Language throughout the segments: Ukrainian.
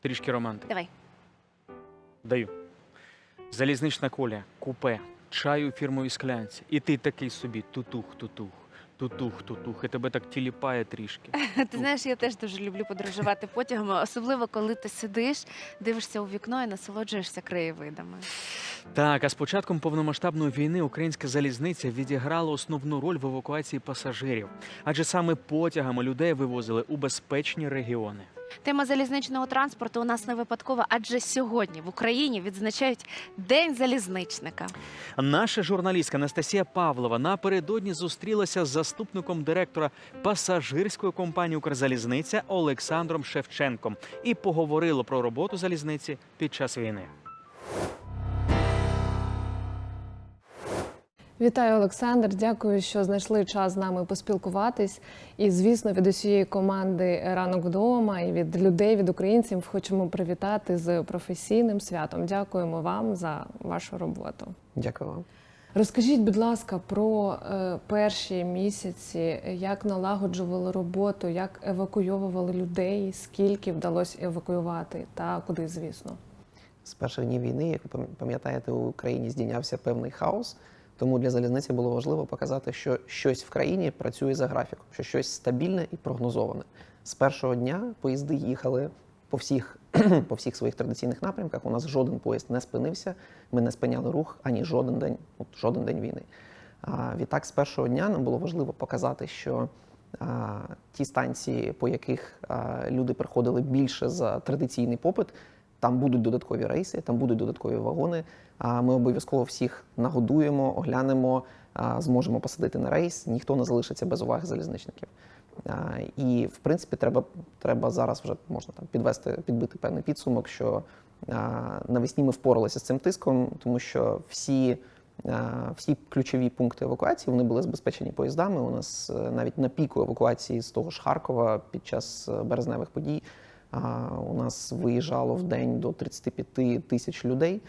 Трішки романтики. Давай. Даю. Залізнична коля, купе, чаю у фірмовій склянці. І ти такий собі тутух, тутух, тутух, тутух. І тебе так тіліпає трішки. Ти знаєш, я теж дуже люблю подорожувати потягом, особливо коли ти сидиш, дивишся у вікно і насолоджуєшся краєвидами. Так, а з початком повномасштабної війни українська залізниця відіграла основну роль в евакуації пасажирів, адже саме потягами людей вивозили у безпечні регіони. Тема залізничного транспорту у нас не випадкова, адже сьогодні в Україні відзначають День залізничника. Наша журналістка Анастасія Павлова напередодні зустрілася з заступником директора пасажирської компанії Укрзалізниця Олександром Шевченком і поговорила про роботу залізниці під час війни. Вітаю, Олександр. Дякую, що знайшли час з нами поспілкуватись. І, звісно, від усієї команди ранок вдома і від людей, від українців хочемо привітати з професійним святом. Дякуємо вам за вашу роботу. Дякую вам. Розкажіть, будь ласка, про е, перші місяці, як налагоджували роботу, як евакуйовували людей, скільки вдалося евакуювати та куди, звісно. З перших днів війни, як ви пам- пам'ятаєте, у Україні здійнявся певний хаос. Тому для залізниці було важливо показати, що щось в країні працює за графіком, що щось стабільне і прогнозоване. З першого дня поїзди їхали по всіх, по всіх своїх традиційних напрямках. У нас жоден поїзд не спинився. Ми не спиняли рух ані жоден день, от жоден день війни. А, відтак, з першого дня нам було важливо показати, що а, ті станції, по яких а, люди приходили більше за традиційний попит, там будуть додаткові рейси, там будуть додаткові вагони. Ми обов'язково всіх нагодуємо, оглянемо, зможемо посадити на рейс. Ніхто не залишиться без уваги залізничників. І в принципі, треба, треба зараз вже можна там підвести, підбити певний підсумок, що навесні ми впоралися з цим тиском, тому що всі. Всі ключові пункти евакуації вони були забезпечені поїздами. У нас е, навіть на піку евакуації з того ж Харкова під час е, березневих подій у нас виїжджало в день до 35 тисяч людей.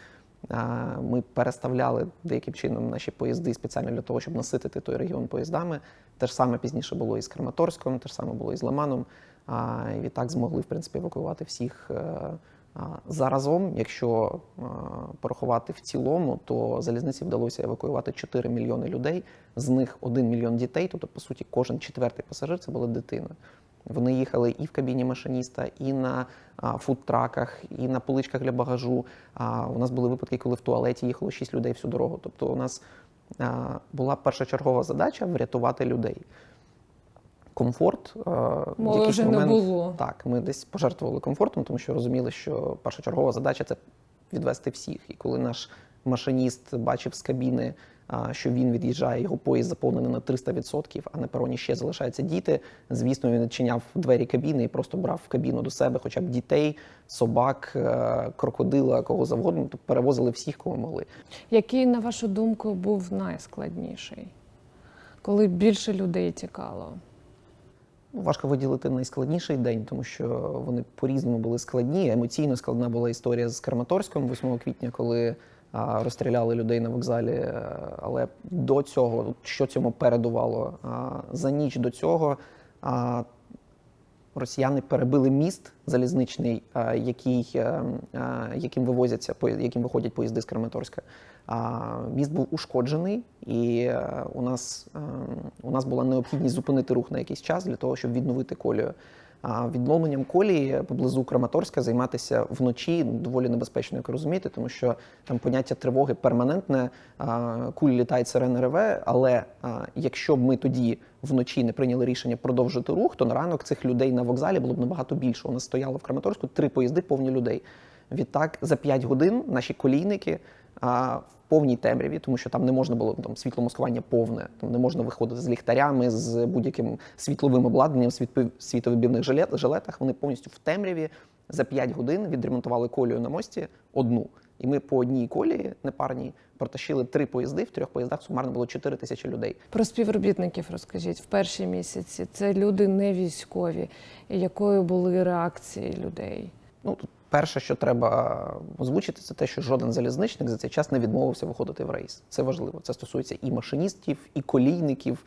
Ми переставляли деяким чином наші поїзди спеціально для того, щоб наситити той регіон поїздами. Те ж саме пізніше було і з Краматорськом, те ж саме було і з Лиманом. А, І відтак змогли в принципі евакуювати всіх. Заразом, якщо порахувати в цілому, то залізниці вдалося евакуювати 4 мільйони людей, з них 1 мільйон дітей. Тобто, по суті, кожен четвертий пасажир це була дитина. Вони їхали і в кабіні машиніста, і на фудтраках, і на поличках для багажу. У нас були випадки, коли в туалеті їхало 6 людей всю дорогу. Тобто, у нас була першочергова задача врятувати людей. Комфорт в Мови вже не момент- було. Так, ми десь пожертвували комфортом, тому що розуміли, що першочергова задача це відвести всіх. І коли наш машиніст бачив з кабіни, що він від'їжджає, його поїзд заповнений на 300%, а на пероні ще залишаються діти. Звісно, він відчиняв двері кабіни і просто брав в кабіну до себе хоча б дітей, собак, е, крокодила, кого завгодно. Тобто перевозили всіх, кого могли. Який, на вашу думку, був найскладніший, коли більше людей тікало? Важко виділити найскладніший день, тому що вони по-різному були складні. Емоційно складна була історія з Краматорськом 8 квітня, коли а, розстріляли людей на вокзалі. Але до цього, що цьому передувало? А, за ніч до цього а, росіяни перебили міст залізничний, який, е, яким вивозяться, яким виходять поїзди з Краматорська. Міст був ушкоджений, і е, у нас, е, у нас була необхідність зупинити рух на якийсь час для того, щоб відновити колію. Відновленням колії поблизу Краматорська займатися вночі доволі небезпечно, як розумієте, тому що там поняття тривоги перманентне, кулі літають сирени реве. Але якщо б ми тоді вночі не прийняли рішення продовжити рух, то на ранок цих людей на вокзалі було б набагато більше. У нас стояло в Краматорську три поїзди повні людей. Відтак за 5 годин наші колійники а, в повній темряві, тому що там не можна було там світломаскування повне, там не можна виходити з ліхтарями, з будь-яким світловим обладнанням, світ- світовідбивних жилет, жилетах. Вони повністю в темряві за 5 годин відремонтували колію на мості одну. І ми по одній колії непарній протащили три поїзди. В трьох поїздах сумарно було 4 тисячі людей. Про співробітників розкажіть в перші місяці. Це люди не військові. Якою були реакції людей? Ну тут Перше, що треба озвучити, це те, що жоден залізничник за цей час не відмовився виходити в рейс. Це важливо. Це стосується і машиністів, і колійників,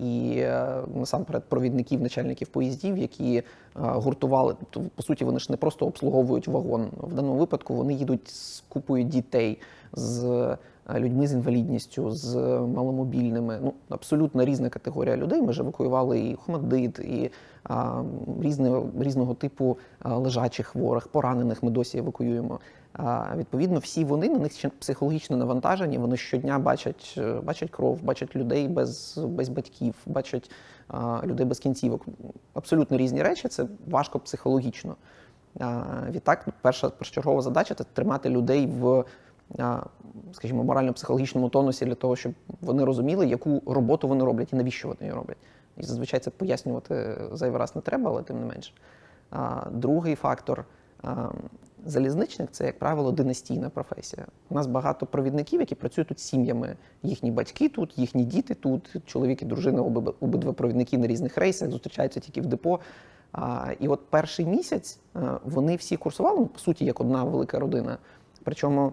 і е, насамперед провідників, начальників поїздів, які е, гуртували. Тобто, по суті, вони ж не просто обслуговують вагон. В даному випадку вони їдуть з купою дітей, з людьми з інвалідністю, з маломобільними. Ну абсолютно різна категорія людей. Ми ж евакуювали і хомадит, і а, різного, різного типу а, лежачих хворих, поранених. Ми досі евакуюємо. А, відповідно, всі вони на них психологічно навантажені. Вони щодня бачать, е, бачать кров, бачать людей без, без батьків, бачать а, людей без кінцівок. Абсолютно різні речі. Це важко психологічно. Відтак, перша першочергова задача це тримати людей в, скажімо, морально-психологічному тонусі для того, щоб вони розуміли, яку роботу вони роблять і навіщо вони її роблять. І зазвичай це пояснювати зайвий раз не треба, але тим не менше. Другий фактор. Залізничник це, як правило, династійна професія. У нас багато провідників, які працюють тут з сім'ями. Їхні батьки тут, їхні діти тут, чоловік і дружина, обидва провідники на різних рейсах, зустрічаються тільки в депо. І от перший місяць вони всі курсували, ну, по суті, як одна велика родина. Причому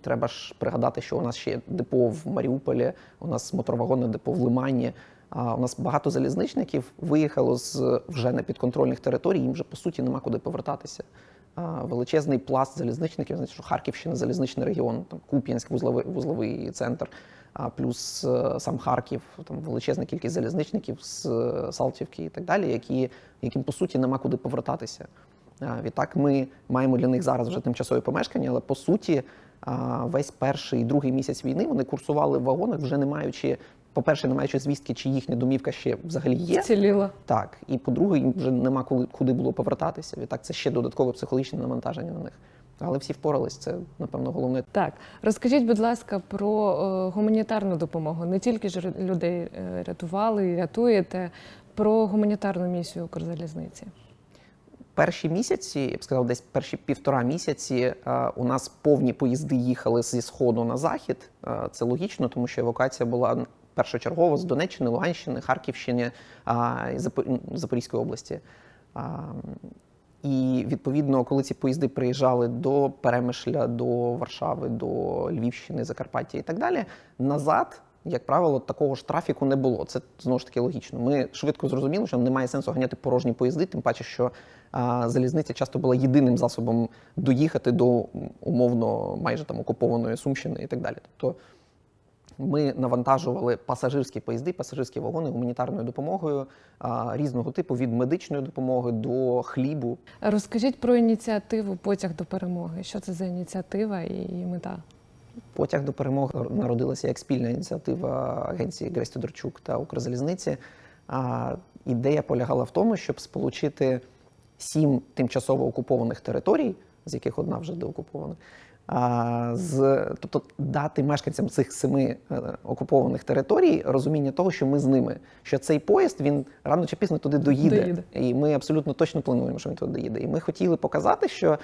треба ж пригадати, що у нас ще є депо в Маріуполі, у нас моторвагонне депо в Лимані. А у нас багато залізничників виїхало з вже непідконтрольних територій, їм вже по суті нема куди повертатися. Величезний пласт залізничників, знаєте, що Харківщина, залізничний регіон, там Куп'янськ, вузловий, вузловий центр, а плюс е, сам Харків, там величезна кількість залізничників з е, Салтівки і так далі, які, яким по суті нема куди повертатися. Відтак ми маємо для них зараз вже тимчасові помешкання, але по суті весь перший і другий місяць війни вони курсували в вагонах, вже не маючи, по-перше, не маючи звістки, чи їхня домівка ще взагалі є. Вціліла. Так, і по-друге, їм вже нема коли куди було повертатися. Відтак це ще додаткове психологічне навантаження на них. Але всі впорались. Це напевно головне. Так, розкажіть, будь ласка, про е, гуманітарну допомогу. Не тільки ж людей е, рятували і рятуєте, про гуманітарну місію Укрзалізниці. Перші місяці, я б сказав, десь перші півтора місяці е, у нас повні поїзди їхали зі сходу на захід. Е, Це логічно, тому що евакуація була першочергова з Донеччини, Луганщини, Харківщини і Запорізької області. І відповідно, коли ці поїзди приїжджали до Перемишля, до Варшави, до Львівщини, Закарпаття і так далі, назад, як правило, такого ж трафіку не було. Це знову ж таки логічно. Ми швидко зрозуміли, що немає сенсу ганяти порожні поїзди, тим паче, що а, залізниця часто була єдиним засобом доїхати до умовно майже там окупованої Сумщини і так далі. Тобто ми навантажували пасажирські поїзди, пасажирські вагони гуманітарною допомогою а, різного типу від медичної допомоги до хлібу. Розкажіть про ініціативу Потяг до перемоги. Що це за ініціатива і мета? Потяг до перемоги народилася як спільна ініціатива агенції Гресь Тодорчук та Укрзалізниці. А ідея полягала в тому, щоб сполучити сім тимчасово окупованих територій, з яких одна вже деокупована. А, з, тобто дати мешканцям цих семи е, окупованих територій розуміння того, що ми з ними, що цей поїзд він рано чи пізно туди доїде. Доїде. І ми абсолютно точно плануємо, що він туди доїде. І ми хотіли показати, що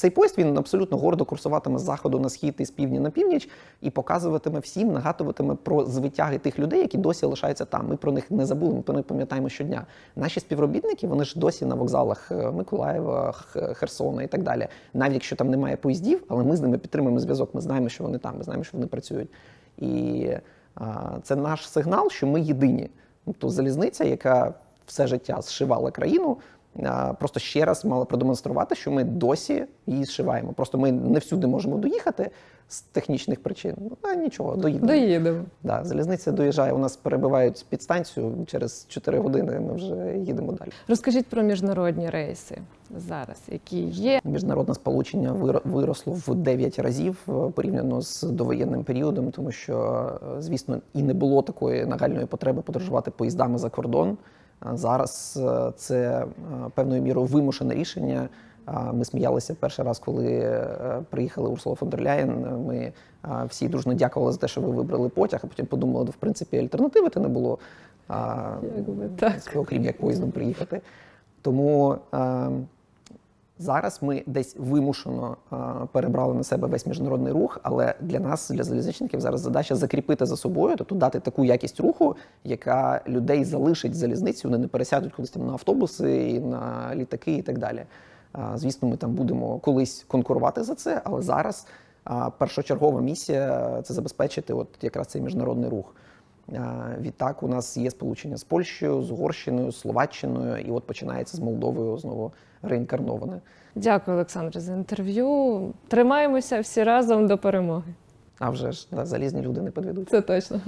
цей поїзд він абсолютно гордо курсуватиме з заходу на схід і з півдня на північ і показуватиме всім, нагадуватиме про звитяги тих людей, які досі лишаються там. Ми про них не забули, ми про них пам'ятаємо щодня. Наші співробітники вони ж досі на вокзалах е, Миколаєва, Херсона і так далі. Навіть якщо там немає поїздів, але ми з ними підтримуємо зв'язок. Ми знаємо, що вони там, ми знаємо, що вони працюють. І а, це наш сигнал, що ми єдині. Тобто залізниця, яка все життя зшивала країну, просто ще раз мала продемонструвати, що ми досі її зшиваємо. Просто ми не всюди можемо доїхати з технічних причин. Ну, а нічого, доїдемо. Доїдемо. Да, залізниця доїжджає. У нас перебивають підстанцію через 4 години. Ми вже їдемо далі. Розкажіть про міжнародні рейси зараз, які є. Міжнародне сполучення виро- виросло в 9 разів е, порівняно з довоєнним періодом, тому що, е, звісно, і не було такої нагальної потреби подорожувати поїздами за кордон. Зараз е, це е, певною мірою вимушене рішення. Ми сміялися перший раз, коли е, приїхали Урсула фон дер Ляєн. Ми е, всі дружно дякували за те, що ви вибрали потяг, а потім подумали, в принципі, альтернативи то не було. Якби так. окрім як поїздом приїхати. Тому е, зараз ми десь вимушено е, перебрали на себе весь міжнародний рух, але для нас, для залізничників, зараз задача закріпити за собою, тобто дати таку якість руху, яка людей залишить залізницю, вони не пересядуть колись там на автобуси, і на літаки і так далі. А, Звісно, ми там будемо колись конкурувати за це, але зараз а, першочергова місія це забезпечити от якраз цей міжнародний рух. Відтак, у нас є сполучення з Польщею, з Угорщиною, з Словаччиною, і от починається з Молдовою знову реінкарноване. Дякую, Олександр, за інтерв'ю. Тримаємося всі разом до перемоги. А вже ж да, залізні люди не підведуть. Це точно.